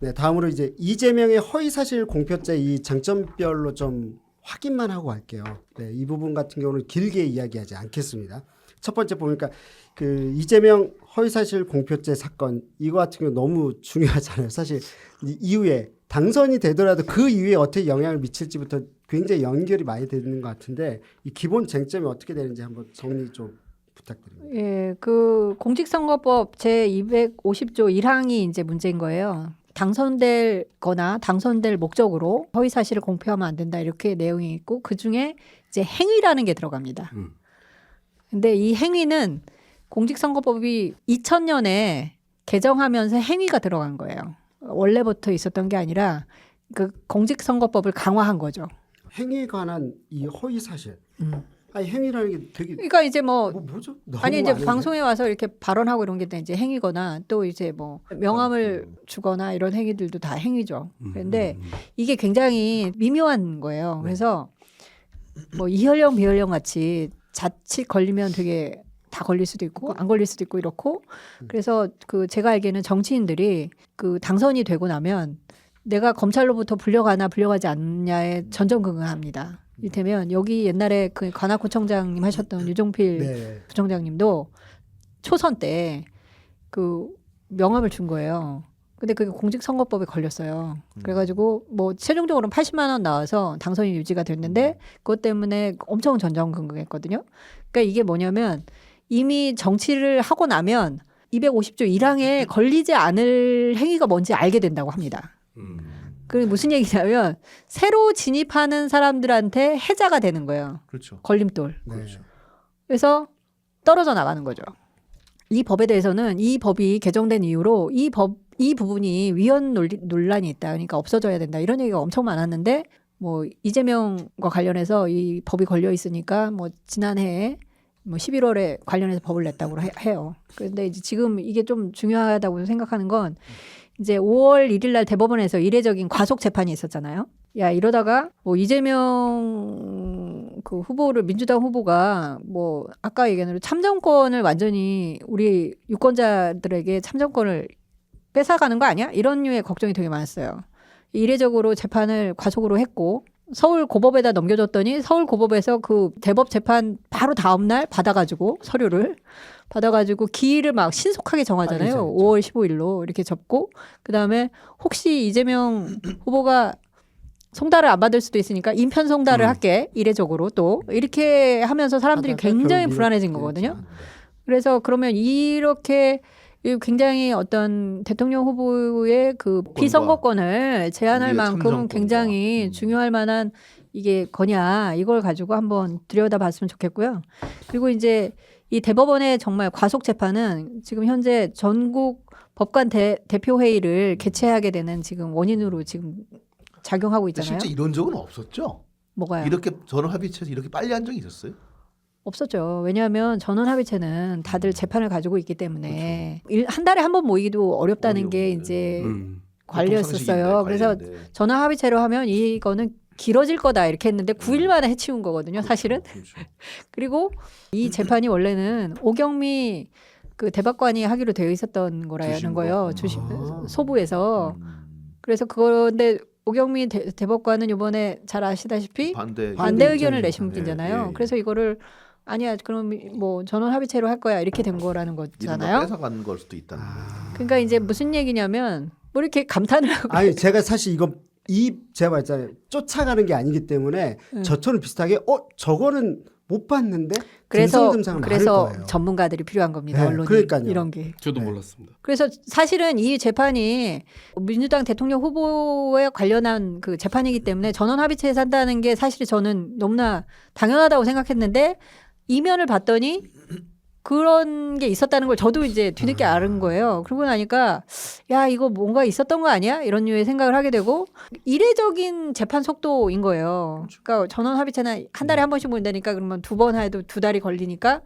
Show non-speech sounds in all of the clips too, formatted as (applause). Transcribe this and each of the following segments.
네, 다음으로 이제 이재명의 허위 사실 공표죄 이 장점별로 좀 확인만 하고 갈게요. 네, 이 부분 같은 경우는 길게 이야기하지 않겠습니다. 첫 번째 보니까 그 이재명 허위 사실 공표죄 사건 이거 같은 경우 너무 중요하잖아요. 사실 이 이후에 당선이 되더라도 그 이후에 어떻게 영향을 미칠지부터 굉장히 연결이 많이 되는 것 같은데 이 기본 쟁점이 어떻게 되는지 한번 정리 좀 부탁드립니다. 예, 그 공직선거법 제 250조 1항이 이제 문제인 거예요. 당선될 거나 당선될 목적으로 허위 사실을 공표하면 안 된다 이렇게 내용이 있고 그 중에 이제 행위라는 게 들어갑니다. 음. 근데 이 행위는 공직선거법이 2000년에 개정하면서 행위가 들어간 거예요. 원래부터 있었던 게 아니라 그 공직선거법을 강화한 거죠. 행위에 관한 이 허위 사실. 음. 아니 행위라는 게 되게 그러니까 이제 뭐 뭐 뭐죠? 아니 이제? 방송에 와서 이렇게 발언하고 이런 게 이제 행위거나 또 이제 뭐 명함을 주거나 이런 행위들도 다 행위죠. 음, 그런데 이게 굉장히 미묘한 거예요. 그래서 뭐 이혈령 비혈령 같이 자칫 걸리면 되게 다 걸릴 수도 있고 안 걸릴 수도 있고 이렇고 그래서 그 제가 알기에는 정치인들이 그 당선이 되고 나면 내가 검찰로부터 불려가나 불려가지 않냐에 전전긍긍합니다. 이를테면 여기 옛날에 그 관악구청장님 하셨던 유종필 네. 부총장님도 초선 때 그 명함을 준 거예요. 근데 그게 공직선거법에 걸렸어요. 그래가지고 뭐 최종적으로는 80만 원 나와서 당선이 유지가 됐는데 그것 때문에 엄청 전전긍긍했거든요. 그러니까 이게 뭐냐면 이미 정치를 하고 나면 250조 1항에 걸리지 않을 행위가 뭔지 알게 된다고 합니다. 음. 그게 무슨 얘기냐면 새로 진입하는 사람들한테 해자가 되는 거예요. 그렇죠. 걸림돌. 네. 그렇죠. 그래서 떨어져 나가는 거죠. 이 법에 대해서는 이 법이 개정된 이후로 이 법, 이 부분이 위헌 논리, 논란이 있다. 그러니까 없어져야 된다. 이런 얘기가 엄청 많았는데 뭐 이재명과 관련해서 이 법이 걸려 있으니까 뭐 지난해에 뭐 11월에 관련해서 법을 냈다고 해- 해요. 그런데 이제 지금 이게 좀 중요하다고 생각하는 건 이제 5월 1일 날 대법원에서 이례적인 과속 재판이 있었잖아요. 야 이러다가 뭐 이재명 그 후보를 민주당 후보가 뭐 아까 얘기한 대로 참정권을 완전히 우리 유권자들에게 참정권을 뺏어가는 거 아니야? 이런 류의 걱정이 되게 많았어요. 이례적으로 재판을 과속으로 했고 서울 고법에다 넘겨줬더니 서울 고법에서 그 대법 재판 바로 다음 날 받아가지고 서류를 받아가지고 기일을 막 신속하게 정하잖아요. 정했죠. 5월 15일로 이렇게 접고 그 다음에 혹시 이재명 (clears throat) 후보가 송달을 안 받을 수도 있으니까 인편 송달을 음. 할게 이례적으로 또 이렇게 하면서 사람들이 굉장히 불안해진 거거든요. 됐죠. 그래서 그러면 이렇게 이 굉장히 어떤 대통령 후보의 그 피선거권을 제한할 만큼. 굉장히 음. 중요할 만한 이게 거냐 이걸 가지고 한번 들여다봤으면 좋겠고요. 그리고 이제 이 대법원의 정말 과속 재판은 지금 현재 전국 법관 대, 대표 회의를 개최하게 되는 지금 원인으로 지금 작용하고 있잖아요. 실제 이런 적은 없었죠. 뭐가요? 이렇게 전원 합의체에서 이렇게 빨리 한 적이 있었어요? 없었죠. 왜냐하면 전원 합의체는 다들 재판을 가지고 있기 때문에 일, 한 달에 한 번 모이기도 어렵다는 게 어려운데. 이제 음. 관리였었어요. 보통 그래서 전원 합의체로 하면 이거는 길어질 거다 이렇게 했는데 9일 만에 해치운 거거든요. 사실은. 그렇죠. (laughs) 그리고 이 재판이 원래는 오경미 그 대법관이 하기로 되어 있었던 거라는? 거예요. 주심 아. 소부에서. 음. 그래서 그런데 오경미 대, 대법관은 이번에 잘 아시다시피 반대 반대 의견을. 내신 네, 분이잖아요. 예. 그래서 이거를 아니야 그럼 뭐 전원 합의체로 할 거야 이렇게 된 거라는 거잖아요. 뺏어간 걸 수도 있다는 거죠. 아. 그러니까 이제 무슨 얘기냐면 뭐 이렇게 감탄을 하고 아니 제가 사실 이거 이 제가 말했잖아요. 쫓아가는 게 아니기 때문에 음. 저처럼 비슷하게 어 저거는 못 봤는데 그래서 그래서. 전문가들이 필요한 겁니다. 네, 언론이 그러니까요. 이런 게. 저도 네. 몰랐습니다. 그래서 사실은 이 재판이 민주당 대통령 후보에 관련한 그 재판이기 때문에 전원 합의체에서 한다는 게 사실 저는 너무나 당연하다고 생각했는데 이면을 봤더니 그런 게 있었다는 걸 저도 이제 뒤늦게 알은 거예요. 그러고 나니까 야 이거 뭔가 있었던 거 아니야? 이런 류의 생각을 하게 되고 이례적인 재판 속도인 거예요. 그러니까 전원 합의체는 한 달에 한 번씩 모인다니까 그러면 두 번 해도 두 달이 걸리니까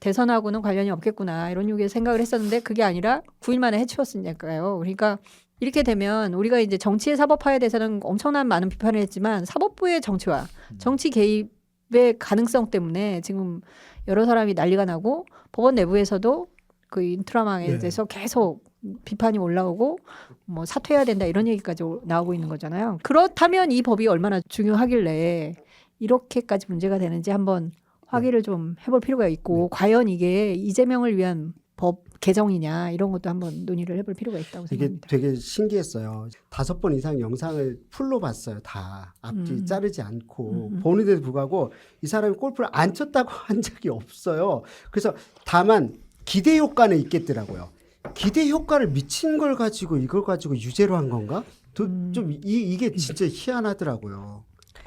대선하고는 관련이 없겠구나 이런 유의 생각을 했었는데 그게 아니라 9일 만에 해치웠으니까요. 그러니까 이렇게 되면 우리가 이제 정치의 사법화에 대해서는 엄청난 많은 비판을 했지만 사법부의 정치화, 정치 개입 의 가능성 때문에 지금 여러 사람이 난리가 나고 법원 내부에서도 그 인트라망에 네. 대해서 계속 비판이 올라오고 뭐 사퇴해야 된다 이런 얘기까지 오- 나오고 있는 거잖아요. 그렇다면 이 법이 얼마나 중요하길래 이렇게까지 문제가 되는지 한번 확인을 좀 해볼 필요가 있고 과연 이게 이재명을 위한 법 개정이냐 이런 것도 한번 논의를 해볼 필요가 있다고 이게 생각합니다. 되게 신기했어요. 다섯 번 이상 영상을 풀로 봤어요. 다 앞뒤 음. 자르지 않고 음, 음. 보는데도 불구하고 이 사람이 골프를 안 쳤다고 (laughs) 한 적이 없어요. 그래서 다만 기대 효과는 있겠더라고요. 기대 효과를 미친 걸 가지고 이걸 가지고 유죄로 한 건가? 도- 음. 좀 이, 이게 진짜 희한하더라고요.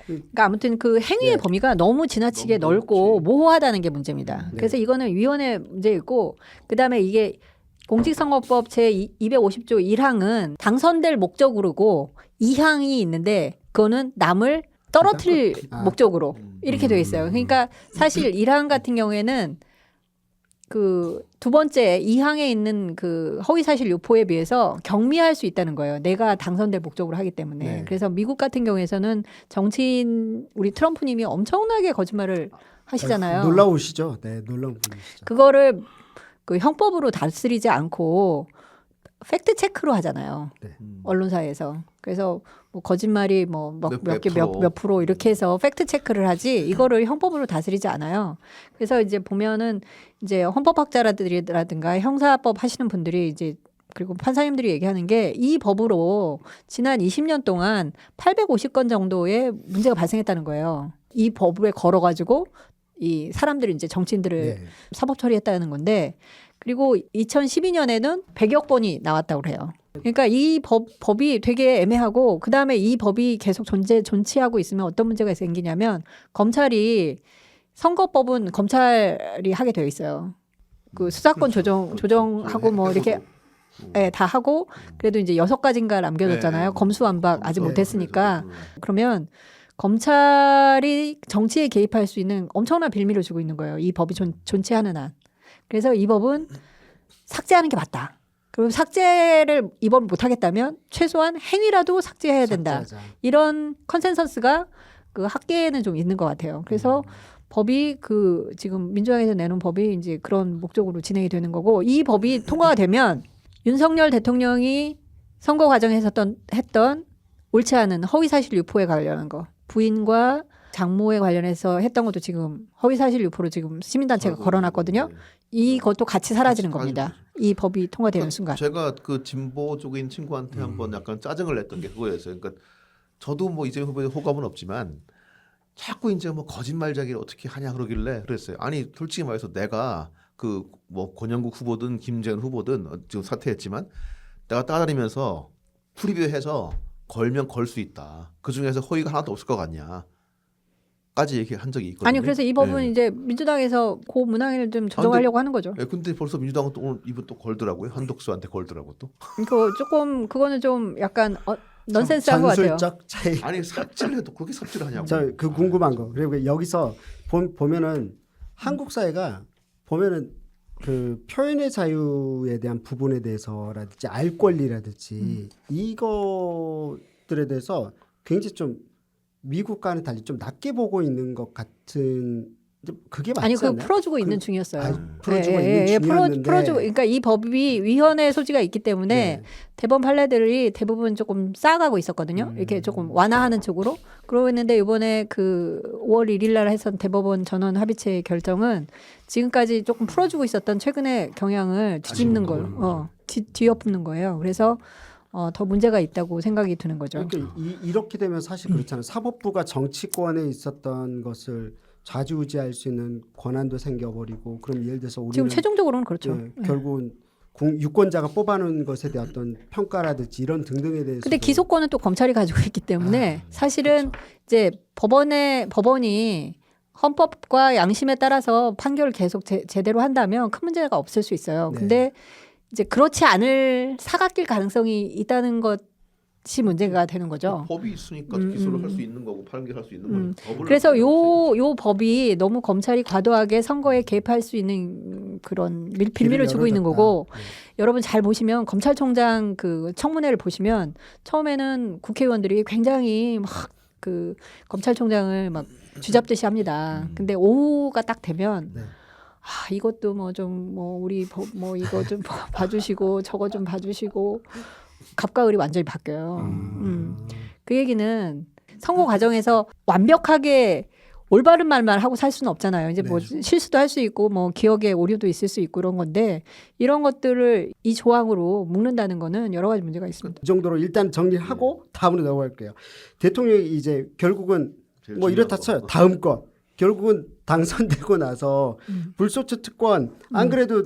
그러니까 아무튼 그 행위의 네. 범위가 너무 지나치게 너무 넓고 넓지. 모호하다는 게 문제입니다. 네. 그래서 이거는 위원회 문제이고 그다음에 이게 공직선거법 제 250조 1항은 당선될 목적으로고 2항이 있는데 그거는 남을 떨어뜨릴 아. 목적으로 음. 이렇게 되어 있어요. 그러니까 사실 1항 같은 경우에는 그 두 번째 2항에 있는 그 허위 사실 유포에 비해서 경미할 수 있다는 거예요. 내가 당선될 목적으로 하기 때문에. 네. 그래서 미국 같은 경우에서는 정치인 우리 트럼프님이 엄청나게 거짓말을 하시잖아요. 놀라우시죠? 네, 놀라운 분이시죠. 그거를 그 형법으로 다스리지 않고 팩트 체크로 하잖아요. 음. 언론사에서. 그래서 뭐 거짓말이 뭐 몇- 몇개몇몇 프로. 몇 프로 이렇게 해서 팩트 체크를 하지 이거를 형법으로 다스리지 않아요. 그래서 이제 보면은 이제 헌법학자라든가 형사법 하시는 분들이 이제 그리고 판사님들이 얘기하는 게 이 법으로 지난 20년 동안 850건 정도의 문제가 발생했다는 거예요. 이 법에 걸어 가지고 이 사람들이 이제 정치인들을 네. 사법 처리했다는 건데 그리고 2012년에는 100여 건이 나왔다고 그래요. 그러니까 이 법, 법이 되게 애매하고 그 다음에 이 법이 계속 존재 존치하고 있으면 어떤 문제가 생기냐면 검찰이 선거법은 검찰이 하게 되어 있어요. 그 수사권 조정 조정하고 뭐 이렇게 예, 다 하고 그래도 이제 여섯 가지인가 남겨뒀잖아요. 네. 검수완박 아직 네. 못했으니까 그러면 검찰이 정치에 개입할 수 있는 엄청난 빌미를 주고 있는 거예요. 이 법이 존, 존치하는 한. 그래서 이 법은 삭제하는 게 맞다. 그리고 삭제를 이 법을 못하겠다면 최소한 행위라도 삭제해야 된다. 삭제하자. 이런 컨센서스가 그 학계에는 좀 있는 것 같아요. 그래서 법이 그 지금 민주당에서 내놓은 법이 이제 그런 목적으로 진행이 되는 거고 이 법이 통과가 되면 윤석열 대통령이 선거 과정에서 했던, 했던 옳지 않은 허위 사실 유포에 관련한 거 부인과 장모에 관련해서 했던 것도 지금 허위 사실 유포로 지금 시민단체가 걸어놨거든요. 이것도 같이 사라지는 같이 겁니다. 이 법이 통과되는 순간. 제가 그 진보 쪽인 친구한테 한번 약간 짜증을 냈던 게 그거였어요. 그러니까 저도 뭐 이재명 후보에 호감은 없지만 자꾸 이제 뭐 거짓말자기를 어떻게 하냐 그러길래 그랬어요. 아니 솔직히 말해서 내가 그 뭐 권영국 후보든 김재현 후보든 어, 지금 사퇴했지만 내가 따라다니면서 프리뷰해서 걸면 걸 수 있다. 그 중에서 허위가 하나도 없을 것 같냐. 까지 얘기한 적이 있거든요. 아니 그래서 이 법은 네. 이제 민주당에서 그 문항을 좀 조정하려고 하는 거죠. 예, 근데 벌써 민주당은 또 오늘 이분 또 걸더라고요. 한독수한테 걸더라고 또. 그 조금 그거는 좀 약간 어, 넌센스한 것 같아요. 전술적 차이. (laughs) 아니 삽질을 해도 그렇게 삽질을 하냐고. 저 그 궁금한 거. 그리고 여기서 보, 보면은 한국 사회가 보면은 그 표현의 자유에 대한 부분에 대해서라든지 알 권리라든지 이것들에 대해서 굉장히 좀 미국과는 달리 좀 낮게 보고 있는 것 같은 그게 맞지 아니 그? 풀어주고 그- 있는 중이었어요. 아니, 풀어주고 예, 있는 예, 예, 풀어, 중이었는데 풀어 주고 그러니까 이 법이 위헌의 소지가 있기 때문에 네. 대법원 판례들이 대부분 조금 쌓아가고 있었거든요. 음. 이렇게 조금 완화하는 쪽으로. 그러고 있는데 이번에 그 5월 1일 날 해선 대법원 전원 합의체 결정은 지금까지 조금 풀어주고 있었던 최근의 경향을 뒤집는 걸, 어, 뒤, 뒤엎는 거예요. 그래서 어, 더 문제가 있다고 생각이 드는 거죠. 그러니까 이, 이렇게 되면 사실 그렇잖아요. 사법부가 정치권에 있었던 것을 좌지우지할 수 있는 권한도 생겨버리고 그럼 예를 들어서 우리는 지금 최종적으로는 그렇죠. 예, 결국은 공, 유권자가 뽑아놓은 것에 대한 어떤 평가라든지 이런 등등에 대해서 근데 기소권은 또 검찰이 가지고 있기 때문에 아, 사실은 이제 법원의 법원이 헌법과 양심에 따라서 판결을 계속 제, 제대로 한다면 큰 문제가 없을 수 있어요. 네. 근데 이제 그렇지 않을 사각길 가능성이 있다는 것이 문제가 되는 거죠. 법이 있으니까 음, 기소를 음. 할수 있는 거고 판결할 수 있는 음. 거니까. 법을 그래서 요 요 법이 너무 검찰이 과도하게 선거에 개입할 수 있는 그런 밀- 빌미를 주고 있는. 거고 네. 여러분 잘 보시면 검찰총장 그 청문회를 보시면 처음에는 국회의원들이 굉장히 막 그 검찰총장을 막 쥐잡듯이 합니다. 음. 근데 오후가 딱 되면 네. 아 이것도 뭐 좀뭐 우리 버- 뭐 이거 좀 봐- 봐주시고 (laughs) 저거 좀 봐주시고 갑과 을이 완전히 바뀌어요. 음. 그 얘기는 선거 과정에서 완벽하게 올바른 말만 하고 살 수는 없잖아요. 이제 뭐 네. 실수도 할 수 있고 뭐 기억에 오류도 있을 수 있고 이런 건데 이런 것들을 이 조항으로 묶는다는 거는 여러 가지 문제가 있습니다. 이 정도로 일단 정리하고 다음으로 넘어갈게요. 대통령이 이제 결국은 뭐 이렇다 쳐요. 거. 다음 거 결국은 당선되고 나서 음. 불소추 특권 안 그래도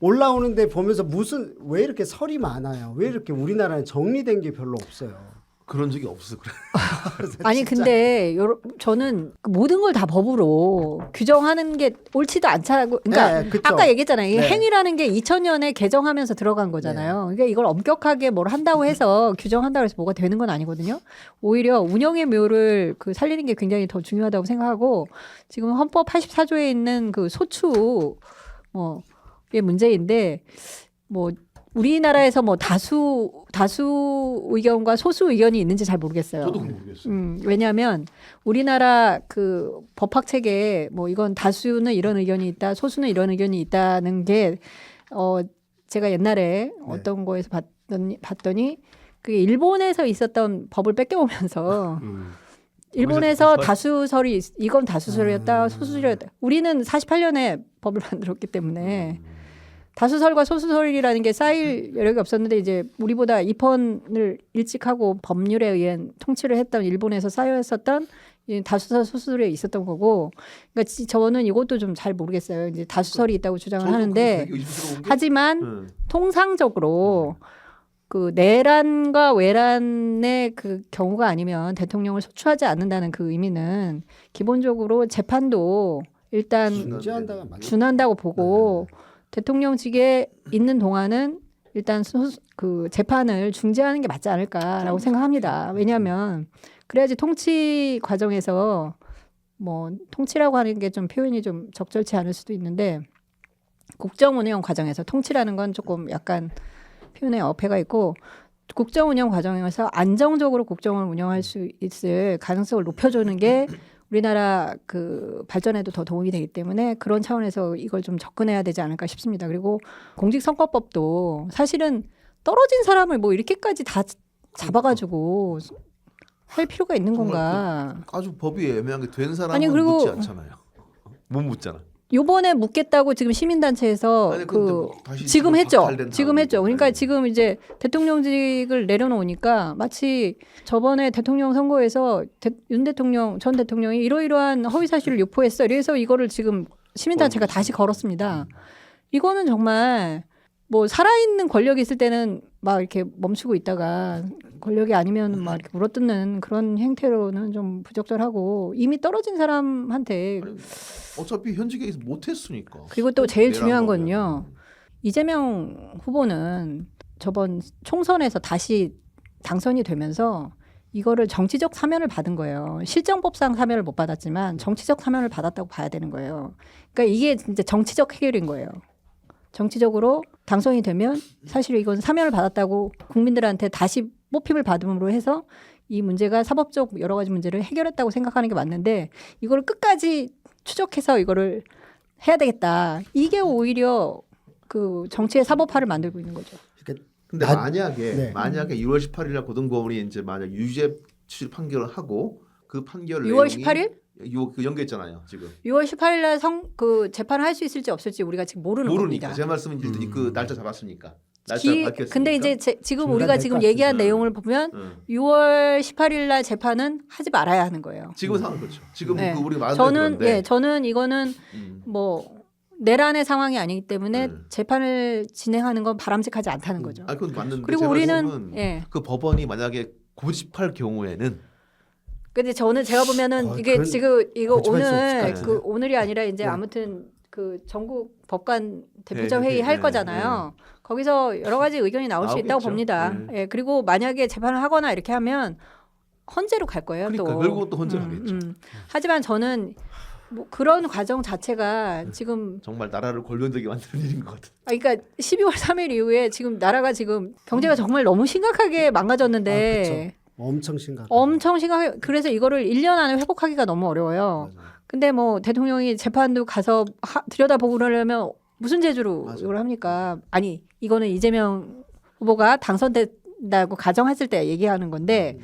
올라오는데 보면서 무슨 왜 이렇게 설이 많아요? 왜 이렇게 우리나라는 정리된 게 별로 없어요? 그런 적이 없어 그래. (laughs) 아니 근데 저는 그 모든 걸 다 법으로 규정하는 게 옳지도 않다고 그러니까 네, 그쵸. 아까 얘기했잖아요. 이 네. 행위라는 게 2000년에 개정하면서 들어간 거잖아요. 그러니까 이걸 엄격하게 뭘 한다고 해서 규정한다고 해서 뭐가 되는 건 아니거든요. 오히려 운영의 묘를 그 살리는 게 굉장히 더 중요하다고 생각하고 지금 헌법 84조에 있는 그 소추 뭐의 문제인데 뭐 우리나라에서 뭐 다수 다수 의견과 소수 의견이 있는지 잘 모르겠어요. 저도 모르겠어요. 음, 왜냐하면 우리나라 그 법학 체계에 뭐 이건 다수는 이런 의견이 있다, 소수는 이런 의견이 있다는 게 어, 제가 옛날에 어떤 거에서 봤더니, 봤더니 그게 일본에서 있었던 법을 뺏겨오면서 음. 일본에서 거기서 다수설이 있- 이건 다수설이었다, 음. 소수설이었다. 우리는 48년에 법을 만들었기 때문에 음. 다수설과 소수설이라는 게 쌓일 여력이 없었는데 이제 우리보다 입헌을 일찍 하고 법률에 의한 통치를 했던 일본에서 쌓여 있었던 이 다수설 소수설에 있었던 거고 그러니까 지- 저는 이것도 좀 잘 모르겠어요. 이제 다수설이 있다고 주장을 하는데 하지만 응. 통상적으로 그 내란과 외란의 그 경우가 아니면 대통령을 소추하지 않는다는 그 의미는 기본적으로 재판도 일단 준- 준한다고 보고 대통령직에 있는 동안은 일단 소, 그 재판을 중지하는 게 맞지 않을까라고 생각합니다. 왜냐하면 그래야지 통치 과정에서 뭐 통치라고 하는 게 좀 표현이 좀 적절치 않을 수도 있는데 국정 운영 과정에서 통치라는 건 조금 약간 표현에 어폐가 있고 국정 운영 과정에서 안정적으로 국정을 운영할 수 있을 가능성을 높여주는 게 우리나라 그 발전에도 더 도움이 되기 때문에 그런 차원에서 이걸 좀 접근해야 되지 않을까 싶습니다. 그리고 공직선거법도 사실은 떨어진 사람을 뭐 이렇게까지 다 잡아가지고 할 필요가 있는 건가? 아주 법이 애매한 게 된 사람은 아니, 그리고- 묻지 않잖아요. 못 묻잖아. 요번에 묻겠다고 지금 시민단체에서 아니, 근데 그 뭐 다시 지금 지금 했죠. 박탈된 지금 다음에 했죠. 그러니까 네. 지금 이제 대통령직을 내려놓으니까 마치 저번에 대통령 선거에서 대- 윤 대통령 전 대통령이 이러이러한 허위 사실을 유포했어. 이래서 이거를 지금 시민단체가 다시 걸었습니다. 이거는 정말 뭐 살아있는 권력이 있을 때는 막 이렇게 멈추고 있다가 권력이 아니면 막 이렇게 물어뜯는 그런 행태로는 좀 부적절하고 이미 떨어진 사람한테 어차피 현직에 못했으니까. 그리고 또 제일 중요한. 건요. 이재명 후보는 저번 총선에서 다시 당선이 되면서 이거를 정치적 사면을 받은 거예요. 실정법상 사면을 못 받았지만 정치적 사면을 받았다고 봐야 되는 거예요. 그러니까 이게 진짜 정치적 해결인 거예요. 정치적으로 당선이 되면 사실 이건 사면을 받았다고 국민들한테 다시 뽑힘을 받음으로 해서 이 문제가 사법적 여러 가지 문제를 해결했다고 생각하는 게 맞는데 이거를 끝까지 추적해서 이거를 해야 되겠다. 이게 오히려 그 정치의 사법화를 만들고 있는 거죠. 근데 나- 만약에 네. 만약에 6월 18일 날 고등법원이 이제 만약 유죄 취 판결을 하고 그 판결 6월 내용이 18일? 요, 그 연결했잖아요 지금 6월 18일 날성그 재판을 할 수 있을지 없을지 우리가 지금 모르는 모르니까 겁니다. 제 말씀은 일단 음. 그 날짜 잡았으니까 날짜 기, 밝혔으니까 근데 이제 제, 지금 우리가 지금. 얘기한 음. 내용을 보면 응. 6월 18일 날 재판은 하지 말아야 하는 거예요. 지금 상황 그렇죠 지금 네. 그 우리가 저는 예, 저는 이거는 음. 뭐 내란의 상황이 아니기 때문에 음. 재판을 진행하는 건 바람직하지 않다는 거죠. 아 그건 맞는데 그리고 제 우리는 예. 그 법원이 만약에 고집할 경우에는 근데 저는 제가 보면은 어, 이게 그건 지금 이거 고집할 수 없을 것 오늘 같은데. 그 오늘이 아니라 이제 네. 아무튼 그 전국 법관 대표자 네, 회의 네, 할 네, 거잖아요. 거기서 여러 가지 의견이 나올 수 있다고 나오겠죠. 봅니다. 네. 예, 그리고 만약에 재판을 하거나 이렇게 하면 헌재로 갈 거예요. 그러니까 또 결국은 또 헌재로 가겠죠. 하지만 저는 뭐 그런 과정 자체가 네. 지금 정말 나라를 골면되게 만드는 일인 것 같아요. 아, 그러니까 12월 3일 이후에 지금 나라가 지금 경제가 정말 너무 심각하게 망가졌는데 아, 엄청 심각. 엄청 심각해. 그래서 이거를 1년 안에 회복하기가 너무 어려워요. 맞아요. 근데 뭐 대통령이 재판도 가서 하, 들여다보고 그러려면 무슨 재주로 맞아요. 이걸 합니까? 아니 이거는 이재명 후보가 당선된다고 가정했을 때 얘기하는 건데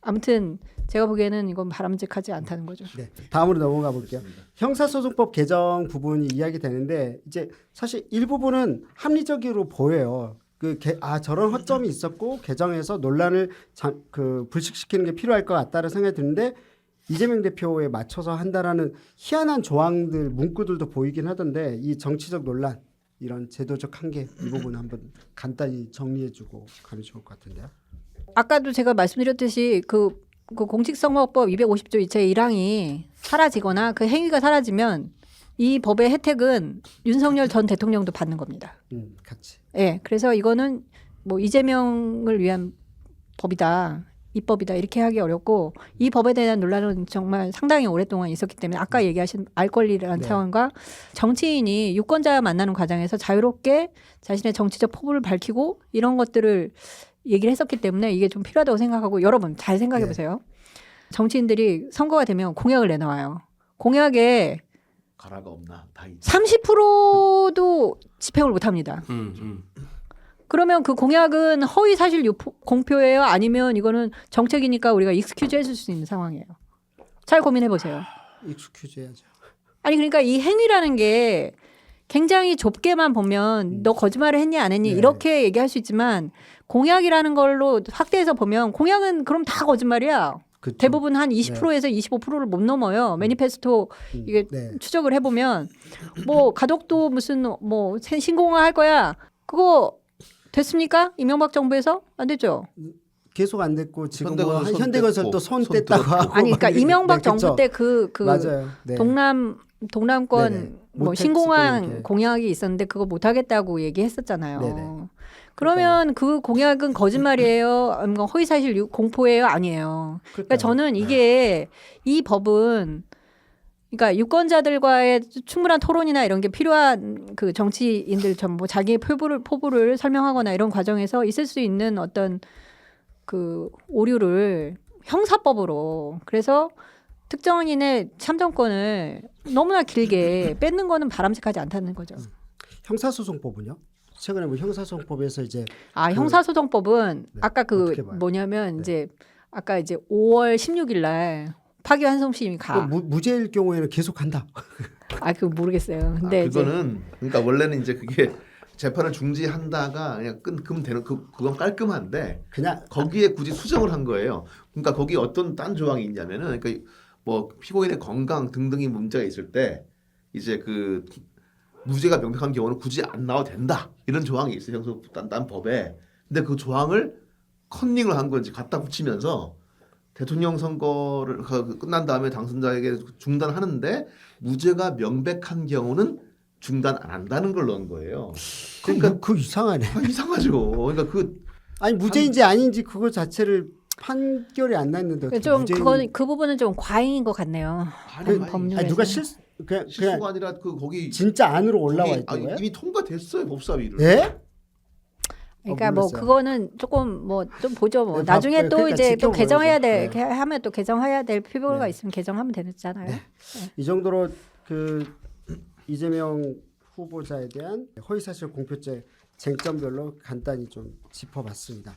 아무튼 제가 보기에는 이건 바람직하지 않다는 거죠. 네, 다음으로 넘어가 볼게요. 형사소송법 개정 부분이 이야기되는데 이제 사실 일부분은 합리적으로 보여요. 그아 저런 허점이 있었고 개정해서 논란을 자, 그 불식시키는 게 필요할 것 같다는 생각이 드는데 이재명 대표에 맞춰서 한다라는 희한한 조항들 문구들도 보이긴 하던데 이 정치적 논란 이런 제도적 한계 이 부분 한번 간단히 정리해주고 가면 좋을 것 같은데요. 아까도 제가 말씀드렸듯이 그, 그 공직선거법 250조 2체 1항이 사라지거나 그 행위가 사라지면 이 법의 혜택은 윤석열 전 대통령도 받는 겁니다. 음, 같이. 예, 그래서 이거는 뭐 이재명을 위한 법이다. 입법이다 이렇게 하기 어렵고 이 법에 대한 논란은 정말 상당히 오랫동안 있었기 때문에 아까 얘기하신 알 권리라는 네. 차원과 정치인이 유권자 만나는 과정에서 자유롭게 자신의 정치적 포부를 밝히고 이런 것들을 얘기를 했었기 때문에 이게 좀 필요하다고 생각하고 여러분 잘 생각해 네. 보세요. 정치인들이 선거가 되면 공약을 내놔요. 공약에 가라가 없나 다 있. 30%도 집행을 못 합니다. 음, 음. 그러면 그 공약은 허위 사실 유포, 공표예요? 아니면 이거는 정책이니까 우리가 익스큐즈 해줄 수 있는 상황이에요. 잘 고민해 보세요. 익스큐즈 해야죠. 아니 그러니까 이 행위라는 게 굉장히 좁게만 보면 너 거짓말을 했니 안 했니 네. 이렇게 얘기할 수 있지만 공약이라는 걸로 확대해서 보면 공약은 그럼 다 거짓말이야. 그쵸? 대부분 한 20%에서 25%를 못 넘어요. 매니페스토 음, 이게 네. 추적을 해보면 뭐 가덕도 무슨 뭐 새- 신공화 할 거야 그거 됐습니까 이명박 정부에서 안 됐죠 계속 안 됐고 지금 현대건설 뭐손 현대건설 또손 손 뗐다고 아니 그러니까 막 (laughs) 이명박 네, 정부? 때 그 그. 네. 동남 동남권 네네. 뭐 신공항. 공약이 있었는데 그거 못 하겠다고 얘기했었잖아요. 네네. 그러면 그 공약은 거짓말이에요, 아니면 허위사실 유- 공포예요, 아니에요. 그러니까. 저는 이게 이 법은 그러니까 유권자들과의 충분한 토론이나 이런 게 필요한 그 정치인들 전부 자기의 포부를 포부를 설명하거나 이런 과정에서 있을 수 있는 어떤 그 오류를 형사법으로 그래서 특정인의 참정권을 너무나 길게 (laughs) 뺏는 거는 바람직하지 않다는 거죠. 형사소송법은요? 최근에 뭐 형사소송법에서 이제 아 그- 형사소송법은 네, 아까 그? 뭐냐면 네. 이제 아까 이제 5월 16일 날 파기환송심이 또 가. 무, 무죄일 경우에는 계속 한다. (laughs) 아 그거 모르겠어요. 근데 아, 그거는 그러니까 원래는 이제 그게 재판을 중지한다가 그냥 끊금 되는 그 그건 깔끔한데 그냥 거기에 굳이 수정을 한 거예요. 그러니까 거기 어떤 딴 조항이 있냐면은 그러니까 뭐 피고인의 건강 등등이 문제가 있을 때 이제 그 무죄가 명백한 경우는 굳이 안 나와도 된다 이런 조항이 있어요. 딴 법에. 근데 그 조항을 컨닝을 한 건지 갖다 붙이면서 대통령 선거를 그 끝난 다음에 당선자에게 중단하는데 무죄가 명백한 경우는 중단 안 한다는 걸 넣은 거예요. 그러니까 그 이상하네. 아, 이상하죠. 그러니까 그 아니 무죄인지 아닌지 그거 자체를 판결이 안 났는데 좀 무죄인- 그거는 그 부분은 좀 과잉인 것 같네요. 아니, 그- 아니, 법률- 아니 누가 실 그냥 그냥 실수가 아니라 그 거기 진짜 안으로 올라와 거기- 있던 아니, 거예요? 이미 통과됐어요 법사위를. 예? 그러니까 어, 뭐 몰랐어요. 그거는 조금 뭐 좀 보죠. 뭐 네, 밥- 나중에 네, 또 그러니까 이제 또. 개정해야 될 네. 이렇게 하면 또 개정해야 될 필요가 네. 있으면 개정하면 되잖아요. 이 정도로 그 이재명 후보자에 대한 허위사실 공표죄 쟁점별로 간단히 좀 짚어봤습니다.